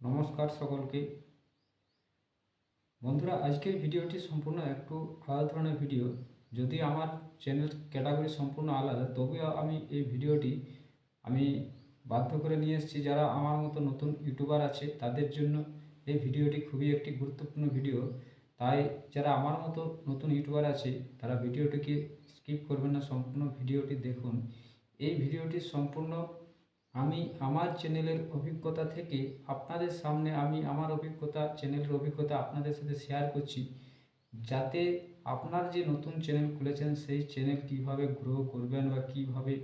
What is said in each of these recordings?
নমস্কার সকলকে। বন্ধুরা, আজকের ভিডিওটি সম্পূর্ণ একটু আলাদা ধরনের ভিডিও। যদি আমার চ্যানেল ক্যাটাগরি সম্পূর্ণ আলাদা তবেও আমি এই ভিডিওটি আমি বাধ্য করে নিয়ে এসেছি। যারা আমার মতো নতুন ইউটিউবার আছে, তাদের জন্য এই ভিডিওটি খুবই একটি গুরুত্বপূর্ণ ভিডিও। তাই যারা আমার মতো নতুন ইউটিউবার আছে, তারা ভিডিওটিকে স্কিপ করবেন না, সম্পূর্ণ ভিডিওটি দেখুন। এই ভিডিওটি সম্পূর্ণ আমি আমার চ্যানেলের অভিজ্ঞতা থেকে আপনাদের সামনে আমি আমার অভিজ্ঞতা, চ্যানেলের অভিজ্ঞতা আপনাদের সাথে শেয়ার করছি। যাতে আপনার যে নতুন চ্যানেল খুলেছেন, সেই চ্যানেল কীভাবে গ্রো করবেন বা কীভাবে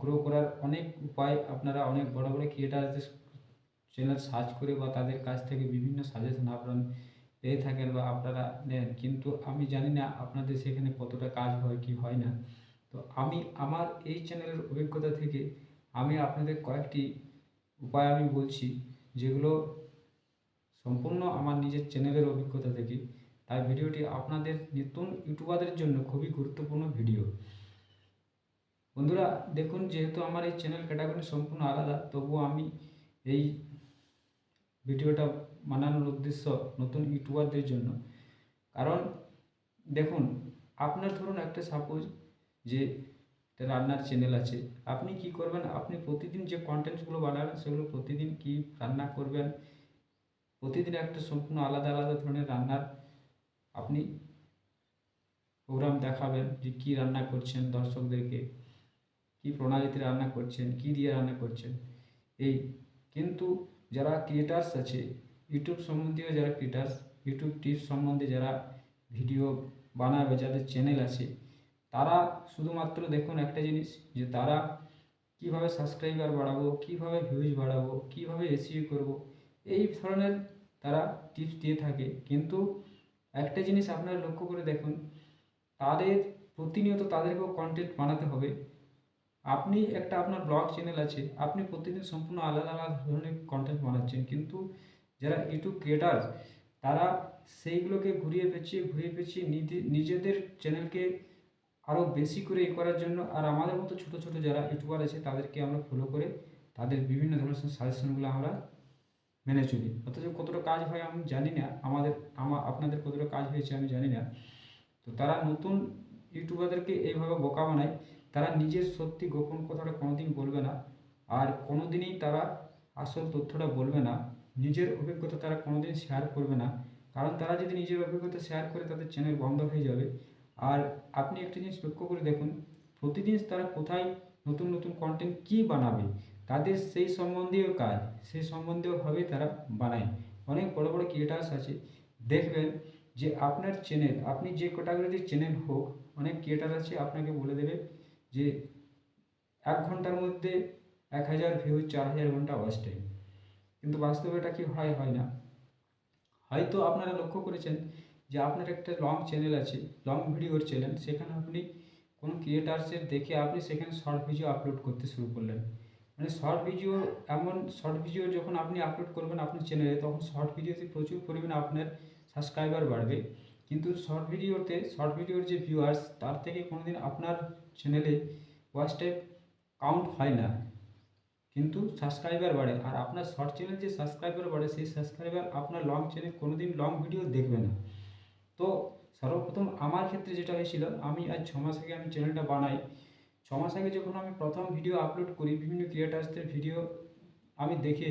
গ্রো করার অনেক উপায় আপনারা অনেক বড় বড় ক্রিয়েটারদের চ্যানেল সার্চ করে বা তাদের কাছ থেকে বিভিন্ন সাজেশন আপনারা পেয়ে থাকেন বা আপনারা নেন। কিন্তু আমি জানি না আপনাদের সেখানে কতটা কাজ হয়, কি হয় না। তো আমি আমার এই চ্যানেলের অভিজ্ঞতা থেকে আমি আপনাদের কয়েকটি উপায় আমি বলছি, যেগুলো সম্পূর্ণ আমার নিজের চ্যানেলের অভিজ্ঞতা থেকে। তাই ভিডিওটি আপনাদের নতুন ইউটিউবারদের জন্য খুবই গুরুত্বপূর্ণ ভিডিও। বন্ধুরা, দেখুন, যেহেতু আমার এই চ্যানেল ক্যাটাগরি সম্পূর্ণ আলাদা, তবুও আমি এই ভিডিওটা বানানোর উদ্দেশ্য নতুন ইউটিউবারদের জন্য। কারণ, দেখুন, আপনার ধরুন একটা সাপোজ যে রান্নার চ্যানেল আছে। আপনি কি করবেন? আপনি প্রতিদিন যে কন্টেন্টসগুলো বানাবেন, সেগুলো প্রতিদিন কি রান্না করবেন? প্রতিদিন একটা সম্পূর্ণ আলাদা আলাদা ধরনের রান্নার আপনি প্রোগ্রাম দেখাবেন যে কী রান্না করছেন দর্শকদেরকে, কী প্রণালীতে রান্না করছেন, কী দিয়ে রান্না করছেন। এই কিন্তু যারা ক্রিয়েটার্স আছে ইউটিউব সম্বন্ধীয় যারা ক্রিয়েটার্স ইউটিউব টিপস সম্বন্ধে যারা ভিডিও বানাবে, যাদের চ্যানেল আছে তারা শুধুমাত্র দেখুন একটা জিনিস, যে তারা কীভাবে সাবস্ক্রাইবার বাড়াবো, কীভাবে ভিউজ বাড়াবো, কীভাবে এসিও করব, এই ধরনের তারা টিপস দিয়ে থাকে। কিন্তু একটা জিনিস আপনারা লক্ষ্য করে দেখুন, তাদের প্রতিনিয়ত তাদেরকেও কন্টেন্ট বানাতে হবে। আপনি একটা আপনার ব্লগ চ্যানেল আছে, আপনি প্রতিদিন সম্পূর্ণ আলাদা আলাদা ধরনের কন্টেন্ট বানাচ্ছেন। কিন্তু যারা ইউটিউব ক্রিয়েটার তারা সেইগুলোকে ঘুরিয়ে পেঁচিয়ে ঘুরিয়ে পেঁচিয়ে নিজেদের চ্যানেলকে আরও বেশি করে এ করার জন্য, আর আমাদের মতো ছোটো ছোটো যারা ইউটিউবার আছে, তাদেরকে আমরা ফলো করে তাদের বিভিন্ন ধরনের সাজেশনগুলো আমরা মেনে চলি। অথচ কতটা কাজ হয় আমি জানি না। আমাদের আমার আপনাদের কতটা কাজ হয়েছে আমি জানি না। তো তারা নতুন ইউটিউবারদেরকে এইভাবে বোকা বানায়, তারা নিজের সত্যি গোপন কথাটা কোনোদিন বলবে না, আর কোনো দিনই তারা আসল তথ্যটা বলবে না। নিজের অভিজ্ঞতা তারা কোনোদিন শেয়ার করবে না। কারণ তারা যদি নিজের অভিজ্ঞতা শেয়ার করে, তাদের চ্যানেল বন্ধ হয়ে যাবে। আর আপনি একটা জিনিস লক্ষ্য করে দেখুন, প্রতিদিন তারা কোথায় নতুন নতুন কন্টেন্ট কী বানাবে? তাদের সেই সম্বন্ধীয় কাজ, সেই সম্বন্ধীয়ভাবে তারা বানায়। অনেক বড় বড় ক্রিয়েটার্স আছে, দেখবেন যে আপনার চ্যানেল আপনি যে ক্যাটাগরির চ্যানেল হোক, অনেক ক্রিয়েটার আছে আপনাকে বলে দেবে যে এক ঘণ্টার মধ্যে এক হাজার ভিউ চার হাজার ঘণ্টা ওয়াচ টাইম কিন্তু বাস্তবে এটা কি হয় হয় না। হয়তো আপনারা লক্ষ্য করেছেন যে আপনার একটা লং চ্যানেল আছে লং ভিডিওর চ্যানেল সেখানে আপনি কোনো ক্রিয়েটার্সের দেখে আপনি সেখানে শর্ট ভিডিও আপলোড করতে শুরু করলেন। মানে শর্ট ভিডিও এমন শর্ট ভিডিও যখন আপনি আপলোড করবেন আপনার চ্যানেলে তখন শর্ট ভিডিওতে প্রচুর পরিমাণে আপনার সাবস্ক্রাইবার বাড়বে। কিন্তু শর্ট ভিডিওতে শর্ট ভিডিওর যে ভিউয়ার্স তার থেকে কোনো দিন আপনার চ্যানেলে ওয়াচ কাউন্ট হয় না। কিন্তু সাবস্ক্রাইবার বাড়ে। আর আপনার শর্ট চ্যানেল যে সাবস্ক্রাইবার বাড়ে, সেই সাবস্ক্রাইবার আপনার লং চ্যানেল কোনো দিন লং ভিডিও দেখবে না। তো সর্বপ্রথম আমার ক্ষেত্রে যেটা হয়েছিল, আমি আজ ছ মাস আগে আমি চ্যানেলটা বানাই। ছ মাস আগে যখন আমি প্রথম ভিডিও আপলোড করি, বিভিন্ন ক্রিয়েটার্সদের ভিডিও আমি দেখে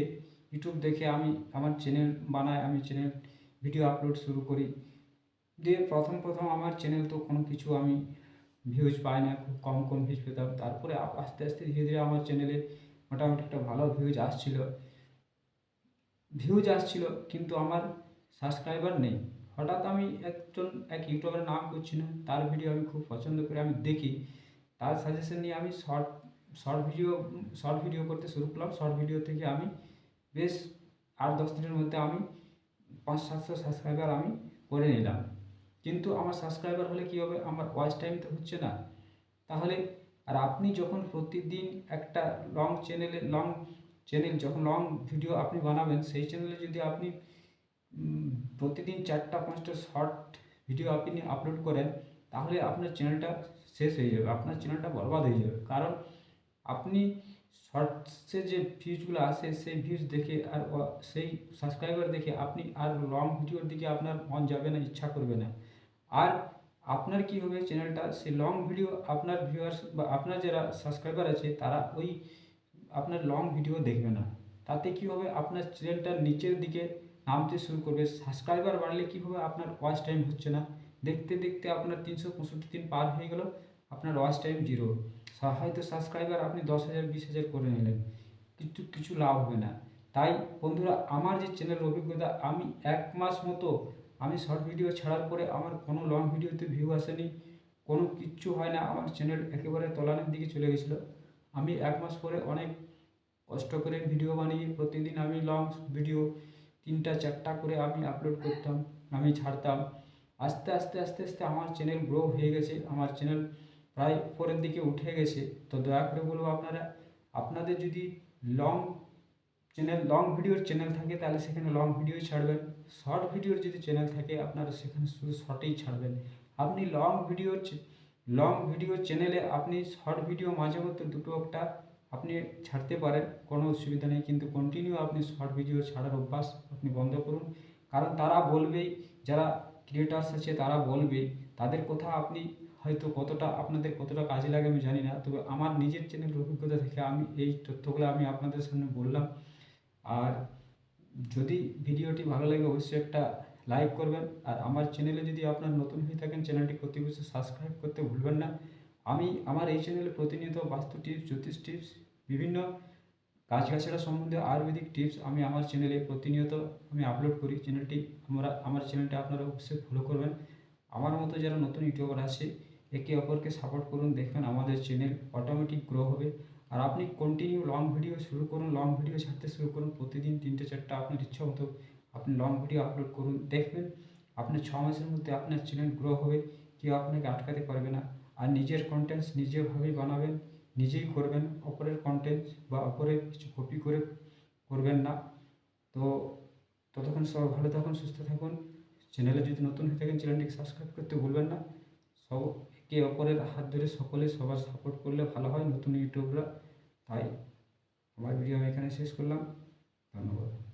ইউটিউব দেখে আমি আমার চ্যানেল বানাই, আমি চ্যানেল ভিডিও আপলোড শুরু করি। দিয়ে প্রথম প্রথম আমার চ্যানেল তো কোনো কিছু আমি ভিউজ পাই না, খুব কম কম ভিউজ পেতাম। তারপরে আস্তে আস্তে ধীরে ধীরে আমার চ্যানেলে মোটামুটি একটা ভালো ভিউজ আসছিল। ভিউজ আসছিল, কিন্তু আমার সাবস্ক্রাইবার নেই। হঠাৎ আমি একজন এক ইউটিউবের নাম করছি না, তার ভিডিও আমি খুব পছন্দ করে আমি দেখি। তার সাজেশন নিয়ে আমি short short video short video করতে শুরু করলাম। শর্ট ভিডিও থেকে আমি বেশ আট দশ দিনের মধ্যে আমি পাঁচ, সাতশো সাবস্ক্রাইবার আমি করে নিলাম। কিন্তু আমার সাবস্ক্রাইবার হলে কী হবে? আমার ওয়াচ টাইম তো হচ্ছে না। তাহলে আর আপনি যখন প্রতিদিন একটা লং চ্যানেলে লং চ্যানেল যখন লং ভিডিও আপনি বানাবেন, সেই চ্যানেলে যদি আপনি প্রতিদিন চারটা পাঁচটা শর্ট ভিডিও আপনি আপলোড করেন, তাহলে আপনার চ্যানেলটা শেষ হয়ে যাবে, আপনার চ্যানেলটা বরবাদ হয়ে যাবে। কারণ আপনি শর্টসে যে ভিউজগুলো আসে, সেই ভিউজ দেখে আর ও- সেই সাবস্ক্রাইবার দেখে আপনি আর লং ভিডিওর দিকে আপনার মন যাবে না, ইচ্ছা করবে না। আর আপনার কি হবে চ্যানেলটা সেই লং ভিডিও আপনার ভিউয়ার্স বা আপনার যারা সাবস্ক্রাইবার আছে, তারা ওই আপনার লং ভিডিও দেখবে না। তাতে কি হবে? আপনার চ্যানেলটা নিচের দিকে নামতে শুরু করবে। সাবস্ক্রাইবার বাড়লে কি হবে আপনার ওয়াচ টাইম হচ্ছে না? দেখতে দেখতে আপনার তিনশো পঁয়ষট্টি দিন পার হয়ে গেল, আপনার ওয়াচ টাইম জিরো হয়তো সাবস্ক্রাইবার আপনি দশ হাজার, বিশ হাজার করে নিলেন, কিন্তু কিছু লাভ হবে না। তাই বন্ধুরা, আমার যে চ্যানেলের অভিজ্ঞতা, আমি এক মাস মতো আমি শর্ট ভিডিও ছাড়ার পরে আমার কোনো লং ভিডিওতে ভিউ আসেনি, কোনো কিচ্ছু হয় না, আমার চ্যানেল একেবারে তলানের দিকে চলে গেছিল। আমি এক মাস পরে অনেক কষ্ট করে ভিডিও বানিয়ে, প্রতিদিন আমি লং ভিডিও তিনটা, চারটা করে আমি আপলোড করতাম, আমি ছাড়তাম। আস্তে আস্তে আস্তে আস্তে আমার চ্যানেল গ্রো হয়ে গেছে, আমার চ্যানেল প্রায় উপরের দিকে উঠে গেছে। তো দয়া করে বলব আপনারা, আপনাদের যদি লং চ্যানেল লং ভিডিওর চ্যানেল থাকে, তাহলে সেখানে লং ভিডিও ছাড়বেন। শর্ট ভিডিওর যদি চ্যানেল থাকে, আপনারা সেখানে শুধু শর্টেই ছাড়বেন। আপনি লং ভিডিওর লং ভিডিও চ্যানেলে আপনি শর্ট ভিডিও মাঝে মধ্যে দুটো একটা আপনি ছাড়তে পারেন, কোনো অসুবিধা নেই। কিন্তু কন্টিনিউ আপনি শর্ট ভিডিও ছাড়ার অভ্যাস আপনি বন্ধ করুন। কারণ তারা বলবেই, যারা ক্রিয়েটার্স আছে তারা বলবেই, তাদের কথা আপনি হয়তো কতটা, আপনাদের কতটা কাজে লাগে আমি জানি না। তবে আমার নিজের চ্যানেলের অভিজ্ঞতা থেকে আমি এই তথ্যগুলো আমি আপনাদের সামনে বললাম। আর যদি ভিডিওটি ভালো লাগে, অবশ্যই একটা লাইক করবেন। আর আমার চ্যানেলে যদি আপনার নতুন হয়ে থাকেন চ্যানেলটি অতি অবশ্যই সাবস্ক্রাইব করতে ভুলবেন না। আমি আমার এই চ্যানেলে প্রতিনিয়ত বাস্তু টিপস জ্যোতিষ টিপস বিভিন্ন গাছগাছড়া সম্বন্ধে আয়ুর্বেদিক টিপস আমি আমার চ্যানেলে প্রতিনিয়ত আমি আপলোড করি। চ্যানেলটি আমরা, আমার চ্যানেলটা আপনারা অবশ্যই ফলো করবেন। আমার মতো যারা নতুন ইউটিউবার আছে, একে অপরকে সাপোর্ট করুন, দেখবেন আমাদের চ্যানেল অটোমেটিক গ্রো হবে। আর আপনি কন্টিনিউ লং ভিডিও শুরু করুন লং ভিডিও ছাড়তে শুরু করুন, প্রতিদিন তিনটে চারটা আপনার ইচ্ছা মতো আপনি লং ভিডিও আপলোড করুন, দেখবেন। আপনি ছ মাসের মধ্যে আপনার চ্যানেল গ্রো হবে, কেউ আপনাকে আটকাতে পারবে না। আর নিজের কন্টেন্টস নিজেভাবেই বানাবেন, নিজেই করবেন, অপরের কন্টেন্ট বা অপরের কিছু কপি করে করবেন না। তো ততক্ষণ সব ভালো থাকুন, সুস্থ থাকুন। চ্যানেলে যদি নতুন হয়ে থাকেন চ্যানেলটিকে সাবস্ক্রাইব করতে ভুলবেন না। সব একে অপরের হাত ধরে সকলে সবার সাপোর্ট করলে ভালো হয়, নতুন ইউটিউবরা তাই আমার ভিডিও আমি এখানে শেষ করলাম। ধন্যবাদ।